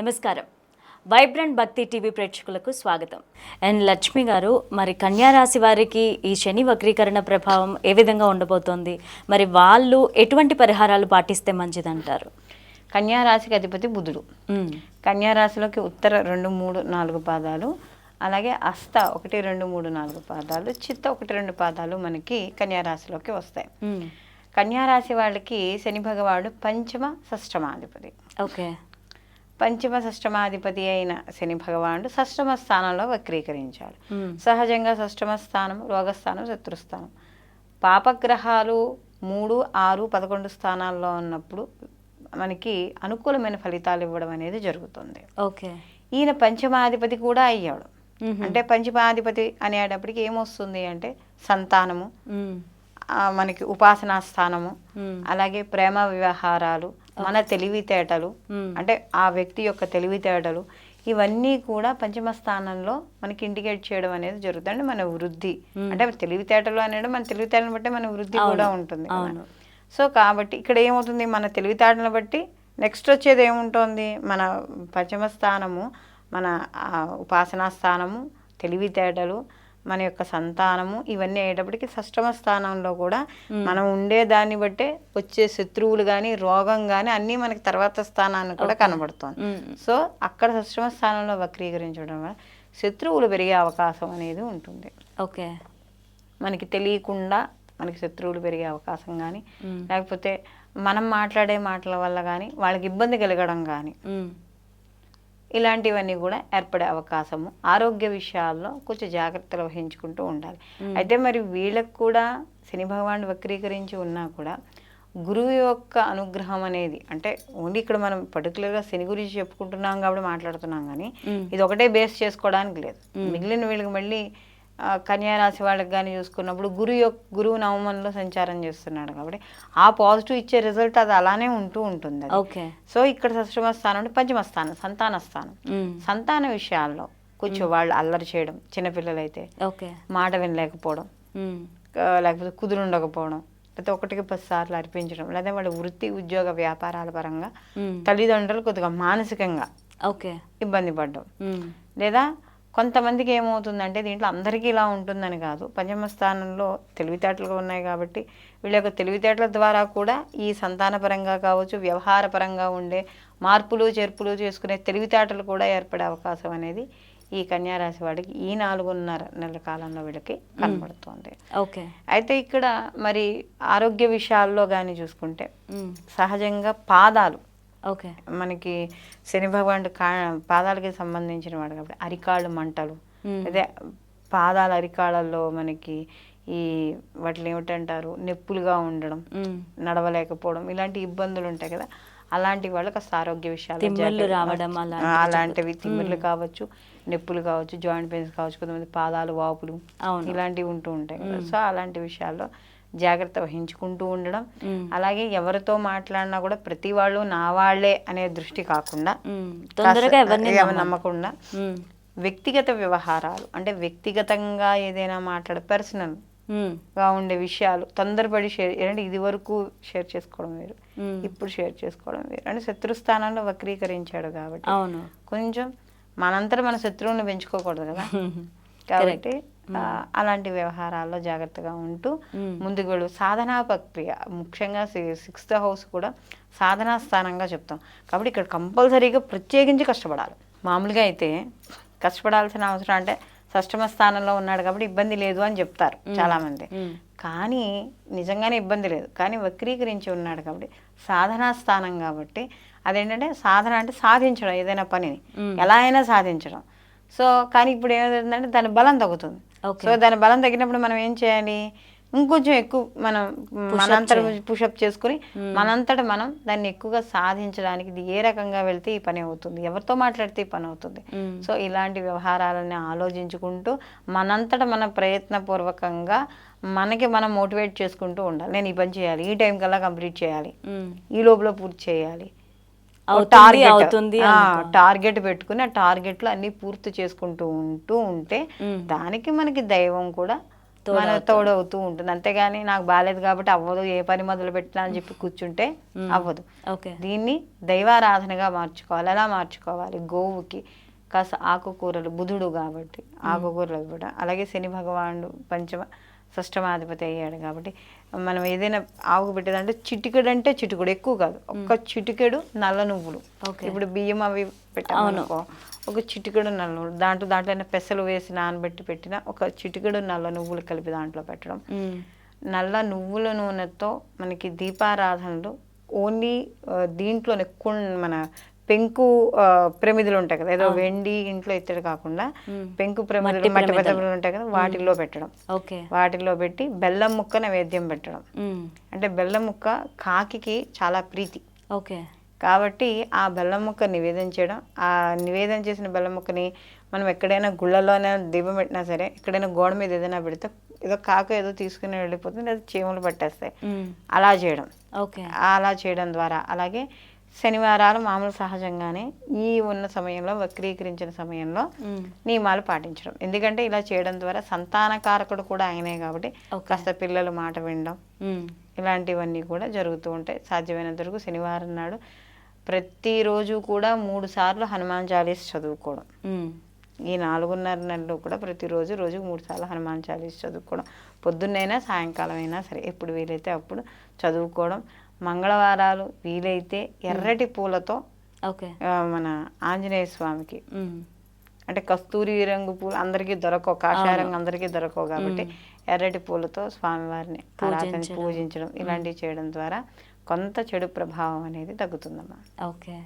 నమస్కారం. వైబ్రెంట్ భక్తి టీవీ ప్రేక్షకులకు స్వాగతం. అండ్ లక్ష్మి గారు మరి కన్యా రాశి వారికి ఈ శని వక్రీకరణ ప్రభావం ఏ విధంగా ఉండబోతోంది? మరి వాళ్ళు ఎటువంటి పరిహారాలు పాటిస్తే మంచిదంటారు? కన్యా రాశికి అధిపతి బుధుడు. మ్మ్. కన్యా రాశిలోకి ఉత్తర రెండు మూడు నాలుగు పాదాలు అలాగే అస్త ఒకటి రెండు మూడు నాలుగు పాదాలు చిత్త ఒకటి రెండు పాదాలు మనకి కన్యా రాశిలోకి వస్తాయి. మ్మ్. కన్యా రాశి వాళ్ళకి శని భగవానుడు పంచమ షష్టమాధిపతి. ఓకే. పంచమ షష్టమాధిపతి అయిన శని భగవానుడు షష్టమ స్థానంలో వక్రీకరించాడు మ్మ్. సహజంగా షష్టమ స్థానం రోగస్థానం శత్రుస్థానం పాపగ్రహాలు మూడు ఆరు పదకొండు స్థానాల్లో ఉన్నప్పుడు మనకి అనుకూలమైన ఫలితాలు ఇవ్వడం అనేది జరుగుతుంది ఓకే ఈయన పంచమాధిపతి కూడా అయ్యాడు. అంటే పంచమాధిపతి అనేటప్పటికి ఏమొస్తుంది అంటే సంతానము. ఆ, మనకి ఉపాసనా స్థానము మ్మ్. అలాగే ప్రేమ వ్యవహారాలు మన తెలివితేటలు మ్మ్. అంటే ఆ వ్యక్తి యొక్క తెలివితేటలు ఇవన్నీ కూడా పంచమ స్థానంలో మనకి ఇండికేట్ చేయడం అనేది జరుగుతుంది మన వృద్ధి. అంటే తెలివితేటలు అనేది మన తెలివితేటలను బట్టి మన వృద్ధి కూడా ఉంటుంది. సో కాబట్టి ఇక్కడ ఏమవుతుంది? మన తెలివితేటలను బట్టి నెక్స్ట్ వచ్చేది ఏముంటుంది? మన పంచమ స్థానము మన ఆ, ఉపాసనా స్థానము తెలివితేటలు మన యొక్క సంతానము ఇవన్నీ అయ్యేటప్పటికి షష్టమ స్థానంలో కూడా మనం ఉండే దాన్ని బట్టే వచ్చే శత్రువులు కానీ రోగం కానీ అన్నీ మనకి తర్వాత స్థానాన్ని కూడా కనబడుతుంది. సో అక్కడ షష్టమ స్థానంలో వక్రీకరించడం వల్ల శత్రువులు పెరిగే అవకాశం అనేది ఉంటుంది ఓకే మనకి తెలియకుండా మనకి శత్రువులు పెరిగే అవకాశం కానీ. లేకపోతే మనం మాట్లాడే మాటల వల్ల కానీ వాళ్ళకి ఇబ్బంది కలగడం కానీ. ఇలాంటివన్నీ కూడా ఏర్పడే అవకాశము. ఆరోగ్య విషయాల్లో కొంచెం జాగ్రత్తలు వహించుకుంటూ ఉండాలి. అయితే మరి వీళ్ళకు కూడా శని భగవానుడు వక్రీకరించి ఉన్నా కూడా గురువు యొక్క అనుగ్రహం అనేది అంటే ఓన్లీ ఇక్కడ మనం పర్టికులర్గా శని గురించి చెప్పుకుంటున్నాం కాబట్టి మాట్లాడుతున్నాం కానీ. ఇది ఒకటే బేస్ చేసుకోవడానికి లేదు. మిగిలిన వీళ్ళకి మళ్ళీ ఆ, కన్యా రాశి వాళ్ళకి కానీ చూసుకున్నప్పుడు గురు యొక్క గురువు నవమంలో సంచారం చేస్తున్నాడు కాబట్టి ఆ పాజిటివ్ ఇచ్చే రిజల్ట్ అది అలానే ఉంటూ ఉంటుంది. ఓకే సో ఇక్కడ సష్టమ స్థానం అంటే పంచమ స్థానం సంతాన స్థానం. సంతాన విషయాల్లో కొంచెం వాళ్ళు అల్లరి చేయడం చిన్నపిల్లలైతే ఓకే మాట వినలేకపోవడం లేకపోతే కుదురు ఉండకపోవడం లేకపోతే ఒకటికి పది సార్లు అర్పించడం లేదా వాళ్ళ వృత్తి ఉద్యోగ వ్యాపారాల పరంగా. తల్లిదండ్రులు కొద్దిగా మానసికంగా ఓకే ఇబ్బంది పడడం. లేదా కొంతమందికి ఏమవుతుందంటే దీంట్లో అందరికీ ఇలా ఉంటుందని కాదు. పంచమ స్థానంలో తెలివితేటలు ఉన్నాయి కాబట్టి వీళ్ళ యొక్క తెలివితేటల ద్వారా కూడా ఈ సంతానపరంగా కావచ్చు వ్యవహార పరంగా ఉండే మార్పులు చేర్పులు చేసుకునే తెలివితేటలు కూడా ఏర్పడే అవకాశం అనేది ఈ కన్యా రాశి వాడికి ఈ నాలుగున్నర నెలల కాలంలో వీళ్ళకి కనబడుతుంది. ఓకే. అయితే ఇక్కడ మరి ఆరోగ్య విషయాల్లో కానీ చూసుకుంటే. సహజంగా పాదాలు ఓకే. మనకి శని భగవానుడు కా పాదాలకి సంబంధించిన వాడు కాబట్టి అరికాళ్ళు మంటలు. అదే పాదాల అరికాళ్ళల్లో మనకి ఈ వాటిని ఏమిటంటారు? నొప్పులుగా ఉండడం. నడవలేకపోవడం ఇలాంటి ఇబ్బందులు ఉంటాయి కదా. అలాంటి వాళ్ళు కాస్త ఆరోగ్య విషయాలు రావడం అలాంటివి తిమ్మిర్లు కావచ్చు నొప్పులు కావచ్చు జాయింట్ పెయిన్స్ కావచ్చు కొంతమంది పాదాలు వాపులు అవును. ఇలాంటివి ఉంటూ ఉంటాయి కదా. సో అలాంటి విషయాల్లో జాగ్రత్త వహించుకుంటూ ఉండడం. అలాగే ఎవరితో మాట్లాడినా కూడా ప్రతి వాళ్ళు నా వాళ్ళే అనే దృష్టి కాకుండా నమ్మకుండా మ్మ్. వ్యక్తిగత వ్యవహారాలు అంటే వ్యక్తిగతంగా ఏదైనా మాట్లాడే పర్సనల్. గా ఉండే విషయాలు తొందరపడి షేర్ అంటే ఇది వరకు షేర్ చేసుకోవడం వేరు. ఇప్పుడు షేర్ చేసుకోవడం వేరు అంటే శత్రు స్థానంలో వక్రీకరించాడు కాబట్టి కొంచెం మనంతట మన శత్రువుని పెంచుకోకూడదు కదా కాబట్టి అలాంటి వ్యవహారాల్లో జాగ్రత్తగా ఉంటూ. ముందుకు సాధనా ప్రక్రియ ముఖ్యంగా సిక్స్త్ హౌస్ కూడా సాధనా స్థానంగా చెప్తాం. కాబట్టి ఇక్కడ కంపల్సరీగా ప్రత్యేకించి కష్టపడాలి. మామూలుగా అయితే కష్టపడాల్సిన అవసరం అంటే షష్టమ స్థానంలో ఉన్నాడు కాబట్టి ఇబ్బంది లేదు అని చెప్తారు చాలామంది. కానీ నిజంగానే ఇబ్బంది లేదు. కానీ వక్రీకరించి ఉన్నాడు కాబట్టి సాధనా స్థానం కాబట్టి అదేంటంటే సాధన అంటే సాధించడం ఏదైనా పనిని. ఎలా అయినా సాధించడం. సో కానీ ఇప్పుడు ఏమవుతుందంటే దాని బలం తగ్గుతుంది. సో దాని బలం తగ్గినప్పుడు మనం ఏం చేయాలి? ఇంకొంచెం ఎక్కువ మనం మనంతట పుషప్ చేసుకుని మనంతట మనం దాన్ని ఎక్కువగా సాధించడానికి ఏ రకంగా వెళ్తే ఈ పని అవుతుంది? ఎవరితో మాట్లాడితే ఈ పని అవుతుంది? మ్మ్. సో ఇలాంటి వ్యవహారాలని ఆలోచించుకుంటూ మనంతట మన ప్రయత్నపూర్వకంగా మనకి మనం మోటివేట్ చేసుకుంటూ ఉండాలి. నేను ఈ పని చేయాలి ఈ టైం కల్లా కంప్లీట్ చేయాలి. మ్మ్. ఈ లోపల పూర్తి చేయాలి. టార్గెట్ అవుతుంది. టార్గెట్ పెట్టుకుని ఆ టార్గెట్లు అన్ని పూర్తి చేసుకుంటూ ఉంటూ ఉంటే. దానికి మనకి దైవం కూడా మన తోడవుతూ ఉంటుంది. అంతేగాని నాకు బాగాలేదు కాబట్టి అవ్వదు ఏ పని మొదలు పెట్టినా అని చెప్పి కూర్చుంటే అవ్వదు. దీన్ని దైవారాధనగా మార్చుకోవాలి ఎలా మార్చుకోవాలి. గోవుకి కాస్త ఆకుకూరలు బుధుడు కాబట్టి ఆకుకూరలు కూడా అలాగే శని భగవానుడు పంచమ షష్టమాధిపతి అయ్యాడు కాబట్టి మనం ఏదైనా ఆవుకు పెట్టేదంటే చిటికెడు అంటే చిటికెడు ఎక్కువ కాదు. ఒక్క చిటికెడు నల్ల నువ్వులు. ఇప్పుడు బియ్యం అవి పెట్టామనుకో ఒక చిటికెడు నల్ల నువ్వులు. దాంట్లో దాంట్లో పెసలు వేసి నానబెట్టి పెట్టిన ఒక చిటికెడు నల్ల నువ్వులు కలిపి దాంట్లో పెట్టడం. నల్ల నువ్వుల నూనెతో మనకి దీపారాధనలు ఓన్లీ దీంట్లోనే మన పెంకు ప్రమిదలు ఉంటాయి కదా ఏదో వెండి ఇంట్లో ఇత్తడి కాకుండా. పెంకు ప్రమిదలు మట్టి ప్రమిదలు. ప్రమిదలు ఉంటాయి కదా వాటిల్లో పెట్టడం. ఓకే. వాటిలో పెట్టి బెల్లం ముక్క నైవేద్యం పెట్టడం. అంటే బెల్లం ముక్క కాకికి చాలా ప్రీతి. ఓకే. కాబట్టి ఆ బెల్లం ముక్క నివేదన చేయడం ఆ నివేదన చేసిన బెల్లం ముక్కని మనం ఎక్కడైనా గుళ్ళలోనే దీపం పెట్టినా సరే ఎక్కడైనా గోడ మీద ఏదైనా పెడితే ఏదో కాక ఏదో తీసుకుని వెళ్ళిపోతుంది లేదా చీమలు పట్టేస్తాయి. అలా చేయడం. ఓకే. అలా చేయడం ద్వారా అలాగే శనివారాలు మామూలు సహజంగానే ఈ ఉన్న సమయంలో వక్రీకరించిన సమయంలో. నియమాలు పాటించడం ఎందుకంటే ఇలా చేయడం ద్వారా సంతానకారకుడు కూడా ఆయనే కాబట్టి. కాస్త పిల్లలు మాట వినడం. ఇలాంటివన్నీ కూడా జరుగుతూ ఉంటాయి సాధ్యమైనంత వరకు శనివారం నాడు ప్రతిరోజు కూడా మూడు సార్లు హనుమాన్ చాలీస్ చదువుకోవడం. ఈ నాలుగున్నర నెలలు కూడా ప్రతిరోజు రోజుకు మూడు సార్లు హనుమాన్ చాలీస్ చదువుకోవడం పొద్దున్నైనా సాయంకాలం అయినా సరే ఎప్పుడు వీలైతే అప్పుడు చదువుకోవడం మంగళవారాలు వీలైతే ఎర్రటి పూలతో ఓకే. మన ఆంజనేయ స్వామికి. అంటే కస్తూరి రంగు పూలు అందరికీ దొరకవు కాషాయ రంగు అందరికీ దొరకవు కాబట్టి ఎర్రటి పూలతో స్వామివారిని ఆరాధన. పూజించడం ఇలాంటివి చేయడం ద్వారా కొంత చెడు ప్రభావం అనేది తగ్గుతుందమ్మా. ఓకే.